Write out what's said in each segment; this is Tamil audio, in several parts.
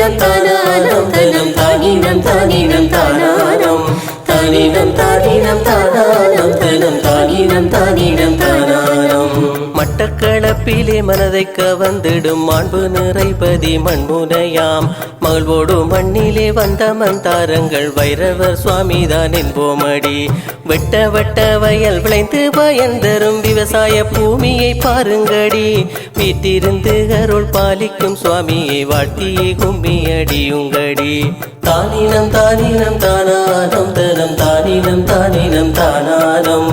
தானினம் தானானம் தனம் தானினம் தானினம் தானானம். தானினம் தானினம் தானானம் தனம் தானினம் தானினம். மட்டக்களப்பிலே மனதை கவர்ந்திடும் மாண்பு நிறைபதி மண்முனையாம் மகிழ்வோடு மண்ணிலே வந்த மந்தாரங்கள் வைரவர் சுவாமி தான் என்போமடி. வெட்ட வெட்ட வயல் விளைந்து பயந்தரும் விவசாய பூமியை பாருங்கடி. வீட்டிருந்து அருள் பாலிக்கும் சுவாமியை வாழ்த்தியே கும்மி அடியுங்கடி தானினம் தானினம் தானானம் தனம் தானினம் தானினம் தானானம்.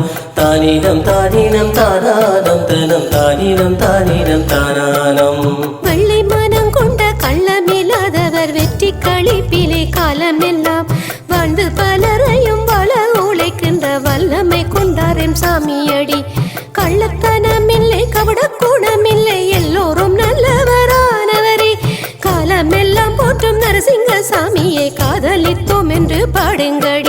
தானினம் தானினம் தானானம் தனம் தானினம் தானினம் தானானம். வெள்ளை மனம் கொண்ட கள்ளமில்லாதவர் வெற்றி களிப்பிலே காலமெல்லாம் வாழ்ந்து பலரையும் வள உழைக்கின்ற வல்லமை கொண்டாரெம் சாமியடி. கள்ளத்தனமில்லை கபட குணமில்லை எல்லோரும் நல்லவரானவரே. காலமெல்லாம் போற்றும் நரசிங்க சாமியை காதலித்தோம் என்று பாடுங்கடி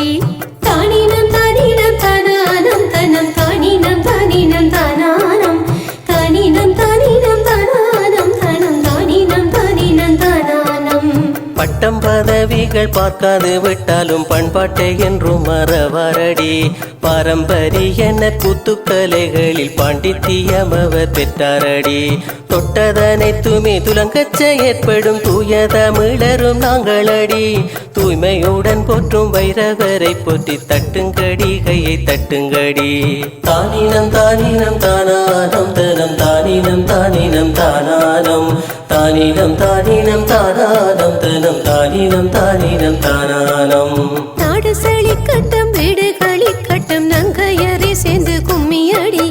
பட்டம் பதவிகள் பார்க்காது விட்டாலும் பண்பாட்டை என்றும் மறவாரடி. பாரம்பரியன கூத்துக்கலைகளில் பாண்டித்தியமவர் பெற்றாரடி. தொட்டதனை தொட்டதனைத்துமே துலங்கச்ச ஏற்படும் தூய தமிழரும் நாங்களடி. தூய்மையுடன் போற்றும் வைரவரை போற்றி தட்டுங்கடி கையை தட்டுங்கடி. தானினம் தானினம் தானானம் தனம் தானினம் தானினம் தானானம். தானினம் தானினம் தானானம் தனம் தானினம் தானினம் தானானம். நாடு செழிக்கட்டும் வீடு களிக்கட்டும் நங்கையரை சேர்ந்து கும்மியடி.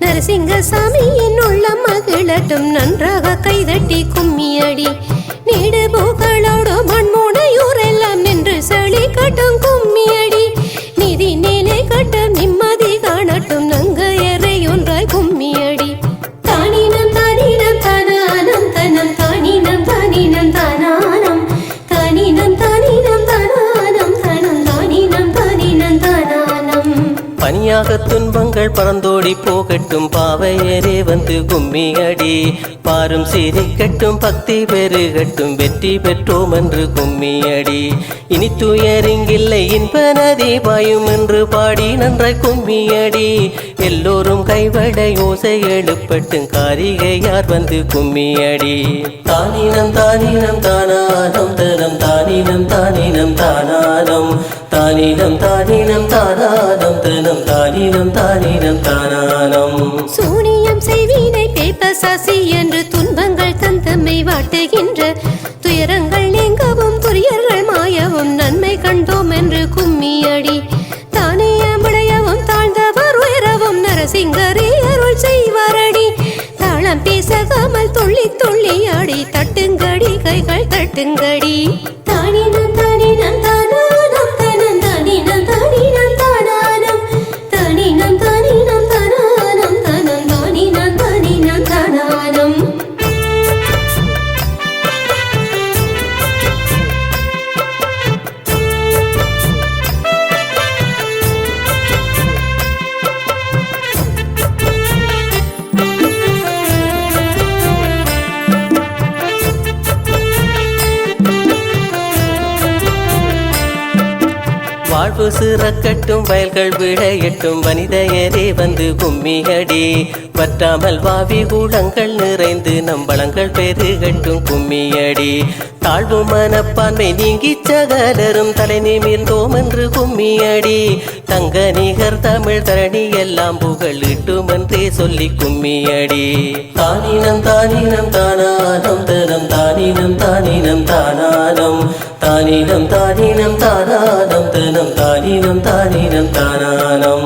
நரசிங்க சாமியின் உள்ள மகிழட்டும் நன்றாக கைதட்டி கும்மியடி. பனியாக துன்பங்கள் பறந்தோடி போகட்டும். பாவையரே வந்து கும்மி அடி பாரும் சிரிக்கட்டும் பக்தி பெருகட்டும். வெற்றி பெற்றோம் என்று கும்மி அடி இனி துயரிங்கில்லை இன்ப நதி பாயும் என்று பாடி நன்றாய் கும்மி அடி எல்லோரும் கைவட யோசை எழுப்பட்டும் காரிகையார் வந்து கும்மி அடி தானினம் தானினம் தானானம் தரம் தானினம் தானினம் தானானம். தானினம் தானினம் தானானம் தனம். தானினம் தானினம் தானானம். சூனியம் செய்வீனை பேப்ப சசி என்று துன்பங்கள் தந்தம்மை வாட்டுகின்ற துயரங்கள் நீங்கவும் துரியர்கள் மாயவும் நன்மை கண்டோம் என்று கும்மியடி. தானியமுடையவும் தாழ்ந்தவர் உயரவும் நரசிங்கரே அருள் செய்வாரடி. தாளம் பேசகாமல் துள்ளி துள்ளி ஆடி தட்டுங்கடி கைகள் தட்டுங்கடி. வாழ்வு சிறக்கட்டும் வயல்கள் விளையட்டும் மனிதையரே வந்து கும்மியடி. வற்றாமல் வாவி கூடங்கள் நிறைந்து நம் நம்பளங்கள் பெருகட்டும் கும்மியடி. தாழ்வு மனப்பான்மை நீங்கி சகலரும் தலை நிமிர்ந்தோம் என்று கும்மியடி. தங்க நிகர் தமிழ் தரணி எல்லாம் புகழிட்டும் என்றே சொல்லி கும்மியடி. தானினம் தானினம் தானானம் தரம் தானினம் தானினம் தானானம். தானினம் தானினம் தான தானினம் தானினம் தானானம்.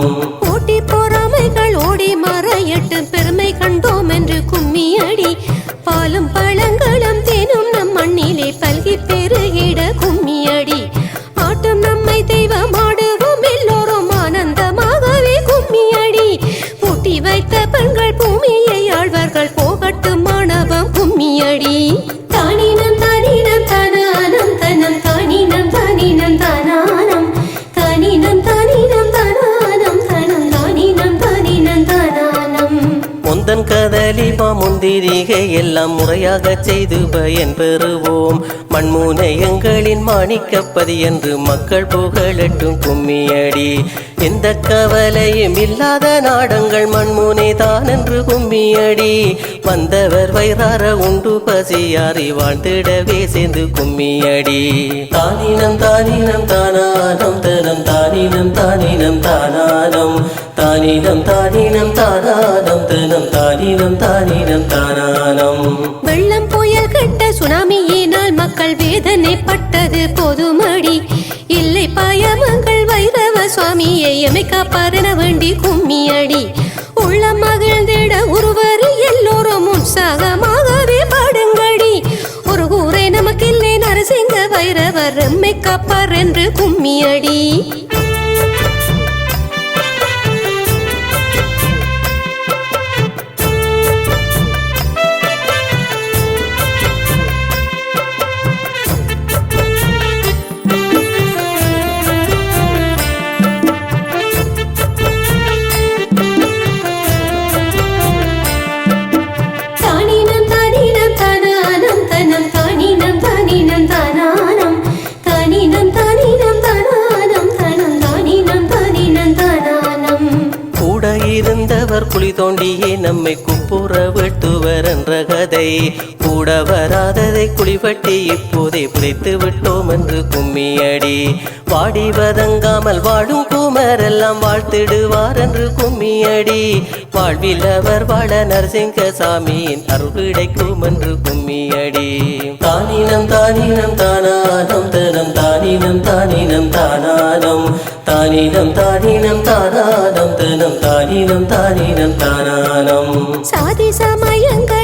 முந்திரிகை எல்லாம் முறையாக செய்து பயன் பெறுவோம். மண்மூனை எங்களின் மாணிக்கப்பதி என்று மக்கள் புகழட்டும் கும்மியடி. எந்த கவலையும் இல்லாத நாடங்கள் மண்மூனை தான் என்று கும்மியடி. வந்தவர் வயிறார உண்டு பசியாரி வாழ்ந்திடவே சேர்ந்து கும்மியடி. தானினம் தானினம் தானானம் தனம் தானினம் தானினம் தானானம். தானினம் தானினம் தானானம் தனம் தானினம் தானினம் தானானம். வெள்ளம் புயல் கட்ட சுனாமியினால் மக்கள் வேதனை பட்டது பொதுமடி. இல்லை பாயமங்கள் வைரவ சுவாமியை எமை பரண வேண்டி கும்மியடி. உள்ள மகிழ்ந்திட ஒருவர் எல்லோரும் உற்சாகமாகவே பாடுங்கடி. ஒரு கூரை நமக்கில்லை நரசிங்க வைரவர் எம்மை காப்பார் என்று கும்மியடி. குழி தோண்டியே நம்மை குப்புற வெட்டுவர் என்ற கதை. கூட வராததை குளிபட்டி இப்போதே புதைத்து விட்டோம் என்று கும்மியடி. வாடி வதங்காமல் வாழும் குமரெல்லாம் வாழ்த்திடுவார் என்று கும்மியடி. வாழ்வில் அவர் வாழ நரசிங்க சாமியின் அருள் கிடைக்கும் என்று கும்மியடி. தானினம் தானினம் தானானம் தனம் தானினம் தானினம் தானானம் தானினம் தானினம் தானானம் தனம் தானினம் தானினம் தானானம். சாதி சமயங்கள்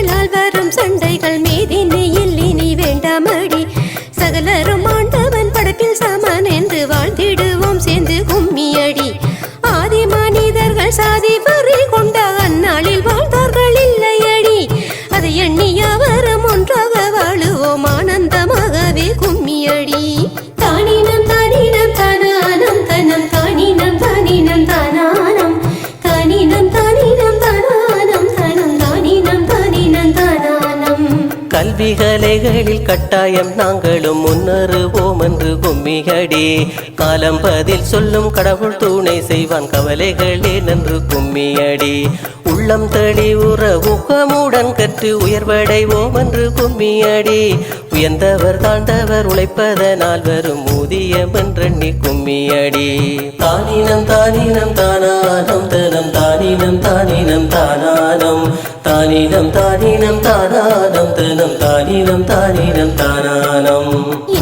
கல்வி கலைகளில் கட்டாயம் நாங்களும் முன்னேறுவோம் என்று கும்மியடி. காலம் பதில் சொல்லும் கடவுள் துணை செய்வான் கவலைகளே நன்று கும்மியடி. உள்ளம் தெளிவுற ஊக்கமுடன் கற்று உயர்வடைவோம் என்று கும்மியடி. உயர்ந்தவர் தாழ்ந்தவர் உழைப்பதனால் வரும் ஊதியம் என்றெண்ணி கும்மியடி. தானினம் தானினம் தானானம் தனம் தானினம் தானினம் தானானம். தானினம் தானினம் தானானம். தானினம் தானினம் தானானம்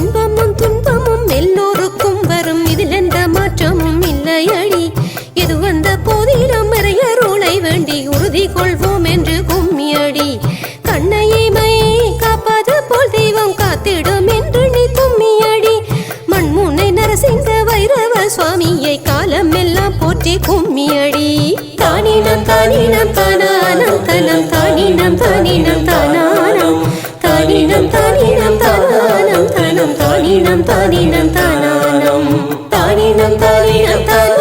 தனம்